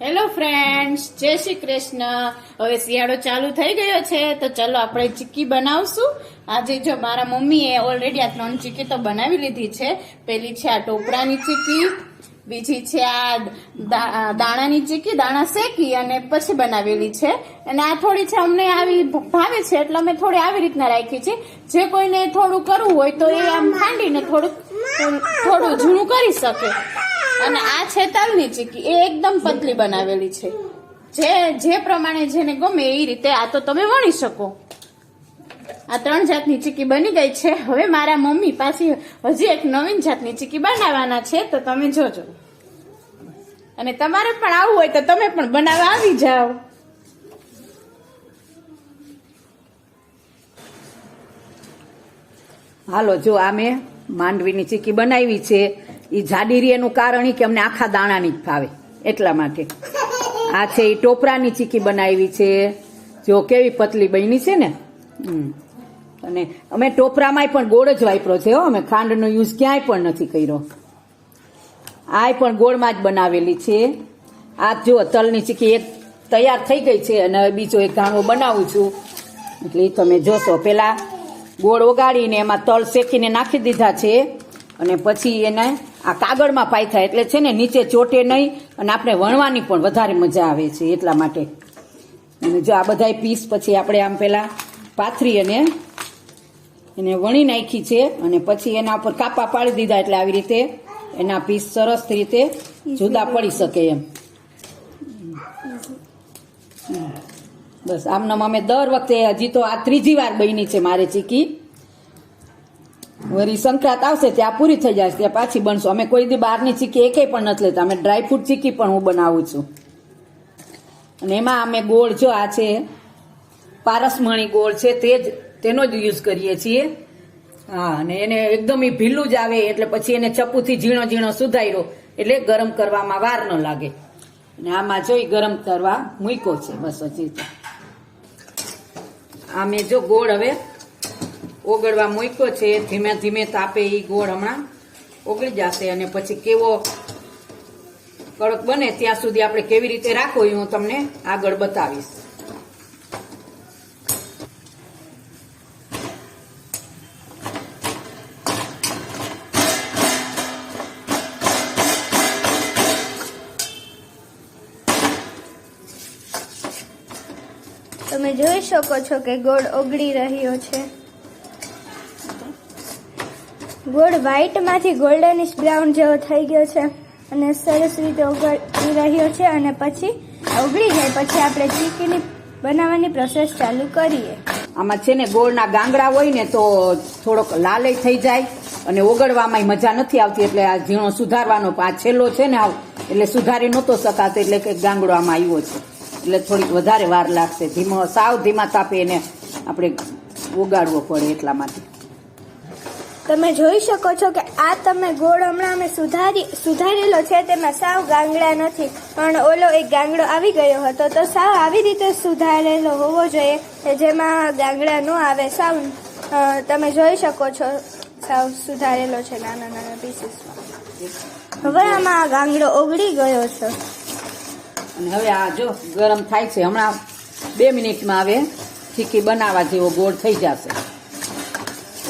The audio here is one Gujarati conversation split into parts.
હેલો ફ્રેન્ડ્સ જય શ્રી કૃષ્ણ. હવે શિયાળો ચાલુ થઈ ગયો છે, તો ચલો આપણે ચીક્કી બનાવશું. આજે જો મારા મમ્મીએ ઓલરેડી આ ત્રણ ચીક્કી તો બનાવી લીધી છે. પેલી છે આ ટોપરાની ચીક્કી, બીજી છે આ દાણાની ચીક્કી, દાણા શેકી અને પછી બનાવેલી છે. અને આ થોડી છે અમને આવી ભાવે છે, એટલે અમે થોડી આવી રીતના રાખી છે. જે કોઈને થોડું કરવું હોય તો એ આમ ખાંડીને થોડું થોડું ઝીણું કરી શકે. અને આ છે ચીક્કી એ એકદમ પતલી બનાવેલી છે. જે જે પ્રમાણે જેને ગમે એ રીતે આ તો તમે વણી શકો. આ ત્રણ જાતની ચીકી બની ગઈ છે. હવે મારા મમ્મી પાછી હજી એક નવીન જાતની ચીકી બનાવવાના છે, તો તમે જોજો. અને તમારે પણ આવવું હોય તો તમે પણ બનાવવા આવી જાઓ. હાલો, જો આ મેં માંડવીની ચીકી બનાવી છે. એ જાડી રે એનું કારણ એ કે અમને આખા દાણાની જ ભાવે એટલા માટે. આ છે એ ટોપરાની ચીકી બનાવી છે. જો કેવી પતલી બની છે ને. અને અમે ટોપરામાંય પણ ગોળ જ વાપરો છે હો. અમે ખાંડનો યુઝ ક્યાંય પણ નથી કર્યો. આ પણ ગોળમાં જ બનાવેલી છે. આ જો તલની ચીકી એક તૈયાર થઈ ગઈ છે અને બીજો એક ઘાણો બનાવું છું. એટલે તમે જોશો. પેલા ગોળ ઓગાળીને એમાં તલ શેકીને નાખી દીધા છે. અને પછી એને આ કાગળમાં પાયથા એટલે છે ને, નીચે ચોટે નહીં અને આપણે વણવાની પણ વધારે મજા આવે છે એટલા માટે. અને જો આ બધા પીસ પછી આપણે આમ પેલા પાથરી અને એને વણી નાખી છે અને પછી એના ઉપર કાપા પાડી દીધા એટલે આવી રીતે એના પીસ સરસ રીતે જુદા પડી શકે એમ. બસ, આમનામ અમે દર વખતે હજી તો આ ત્રીજી વાર બની છે મારે ચીકી. વળી સંક્રાંત આવશે ત્યાં પૂરી થઈ જશે ત્યાં પાછી બનશું. અમે કોઈ દી બહારની ચીકી એકેય પણ નથી લેતા. અમે ડ્રાયફ્રૂટ ચીકી પણ હું બનાવું છું. અને એમાં અમે ગોળ જો આ છે, પારસમણી ગોળ છે, તે જ તેનો જ યુઝ કરીએ છીએ. હા, અને એને એકદમ એ ભીલું જ આવે એટલે પછી એને ચપ્પુથી ઝીણો ઝીણો સુધાર્યો એટલે ગરમ કરવામાં વાર ન લાગે. અને આમાં જોઈ ગરમ કરવા મૂક્યો છે. બસ હજી આ મેં જો ગોળ હવે ઓગળવા મૂક્યો છે, ધીમે ધીમે તાપે એ ગોળ હમણાં ઓગળી જશે અને પછી કેવો કડક બને ત્યાં સુધી આપણે કેવી રીતે રાખો એ હું તમને આગળ બતાવીશ. તમે જોઈ શકો છો કે ગોળ ઓગળી રહ્યો છે. ગોળ વ્હાઈટમાંથી ગોલ્ડનિશ બ્રાઉન જેવો થઈ ગયો છે. અને સરસ રીતે ઓગળી રહ્યો છે અને પછી ઓગળી જાય પછી આપણે ચીકીની બનાવવાની પ્રોસેસ ચાલુ કરીએ. આમાં છે ને ગોળના ગાંગડા હોય ને તો થોડોક લાલે થઈ જાય અને ઓગળવામાં મજા નથી આવતી એટલે આ ઝીણો સુધારવાનો આ છેલ્લો છે ને આવ એટલે સુધારી નહોતો શકાતો એટલે કે ગાંગડો આમાં આવ્યો છે. એટલે થોડીક વધારે વાર લાગશે. ધીમો સાવ ધીમા તાપે એને આપણે ઓગાળવો પડે એટલા માટે. તમે જોઈ શકો છો કે આ તમે ગોળ હમણાં અમે સુધારી સુધારેલો છે, તેમાં સાવ ગાંગડા નથી. પણ ઓલો એક ગાંગડો આવી ગયો હતો, તો સાવ આવી રીતે સુધારેલો હોવો જોઈએ જેમાં ગાંગડા ન આવે. સાવ તમે જોઈ શકો છો, સાવ સુધારેલો છે નાના નાના પીસીસમાં હવે આમાં આ ગાંગડો ઓગળી ગયો છે. અને હવે આ જો ગરમ થાય છે, હમણાં બે મિનિટમાં હવે ઠીકી બનાવવા જેવો ગોળ થઈ જશે.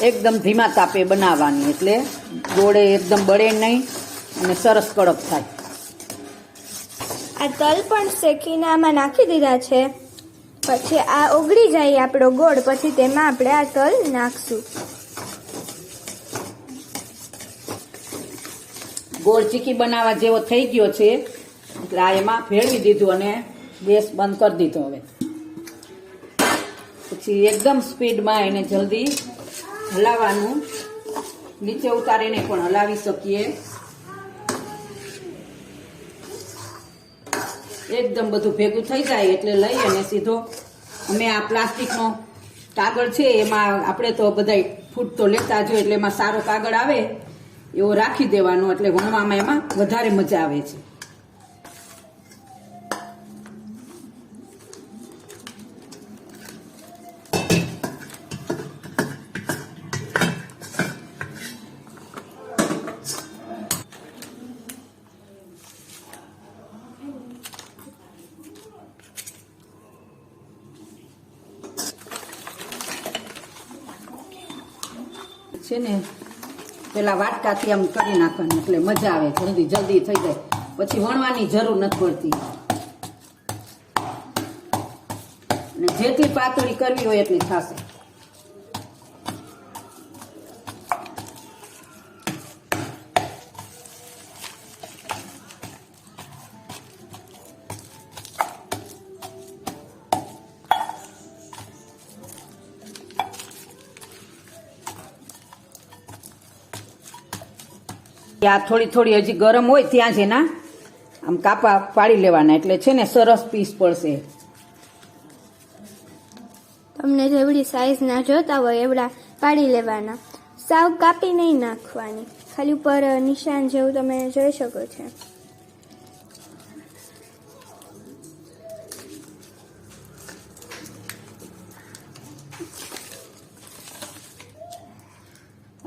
એકદમ ધીમા તાપે બનાવવાની એટલે ગોળે એકદમ બળે નહીં અને સરસ કડક થાય. આ તલ પણ શેકીને આમાં નાખી દીધા છે. પછી આ ઓગળી જાય આપણો ગોળ પછી તેમાં આપણે આ તલ નાખશું. ગોળ ચીકી બનાવવા જેવો થઈ ગયો છે એટલે આ એમાં ભેળવી દીધું અને ગેસ બંધ કરી દીધો હવે. પછી એકદમ સ્પીડમાં એને જલ્દી હલાવવાનું. નીચે ઉતારીને પણ હલાવી શકીએ. એકદમ બધું ભેગું થઈ જાય એટલે લઈ અને સીધો. અમે આ પ્લાસ્ટિકનો કાગળ છે, એમાં આપણે તો બધા ફૂટ તો લેતા જ હોય એટલે એમાં સારો કાગળ આવે, એવો રાખી દેવાનો. એટલે વણવામાં એમાં વધારે મજા આવે છે. છે ને, પેલા વાટકાથી આમ કરી નાખવાનું, એટલે મજા આવે, જલ્દી જલ્દી થઈ જાય. પછી વણવાની જરૂર નથી પડતી. અને જેટલી પાતળી કરવી હોય એટલી થશે. આ થોડી થોડી હજી ગરમ હોય ત્યાં જ એના આમ કાપા પાડી લેવાના, એટલે છે ને સરસ પીસ પડશે. તમને જેવડી સાઈઝના જોતા હોય એવડા પાડી લેવાના. સાવ કાપી નહીં નાખવાની. ખાલી ઉપર નિશાન જેવું તમે જોઈ શકો છો.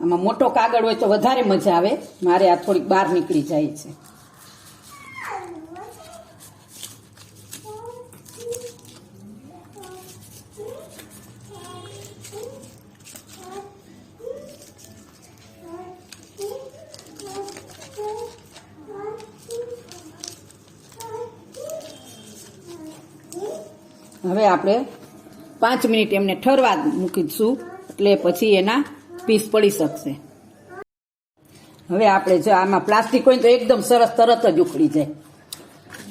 આમાં મોટો કાગળ હોય તો વધારે મજા આવે. મારે આ થોડીક બહાર નીકળી જાય છે. હવે આપણે પાંચ મિનિટ એમને ઠરવા મૂકીશું. એટલે પછી એના પીસ પડી શકશે. હવે આપણે જો આમાં પ્લાસ્ટિક હોય તો એકદમ સરસ તરત જ ઉખડી જાય.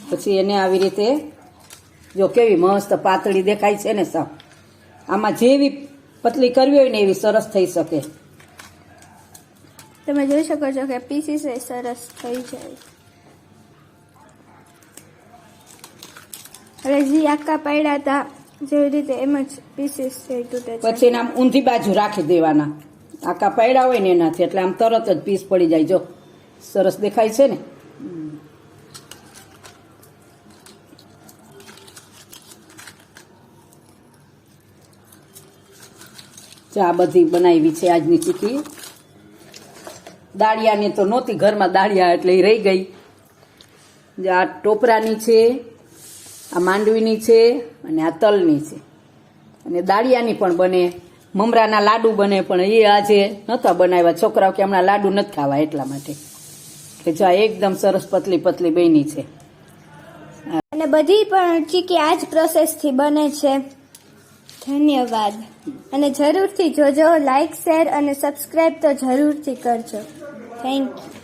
પછી એને આવી રીતે જો કેવી મસ્ત પાતળી દેખાય છે ને સાવ આમાં જેવી પતલી કરવી હોય ને એવી સરસ થઈ શકે. તમે જોઈ શકો છો કે પીસીસ સરસ થઈ જાય. હવે જે આકા પાડ્યા હતા જેવી રીતે એમ જ પીસીસ તૂટે પછી આમ ઊંધી બાજુ રાખી દેવાના. આકા પાડ્યા હોય ને એનાથી, એટલે આમ તરત જ પીસ પડી જાય. જો સરસ દેખાય છે ને? ચા બધી બનાવી છે આજની ચીકી. દાળિયાની તો નહોતી ઘરમાં દાળિયા એટલે એ રહી ગઈ. આ ટોપરાની છે, આ માંડવીની છે અને આ તલની છે. અને દાળિયાની પણ બને મમરાના લાડુ બને પણ એ આજે નહોતા બનાવ્યા. છોકરાઓ કે હમણાં લાડુ નથી ખાવા એટલા માટે. કે જો એકદમ સરસ પતલી પતલી બની છે. અને બધી પણ ચીકી આ જ પ્રોસેસથી બને છે. ધન્યવાદ. અને જરૂરથી જોજો લાઈક શેર અને સબસ્ક્રાઈબ તો જરૂરથી કરજો. Thank you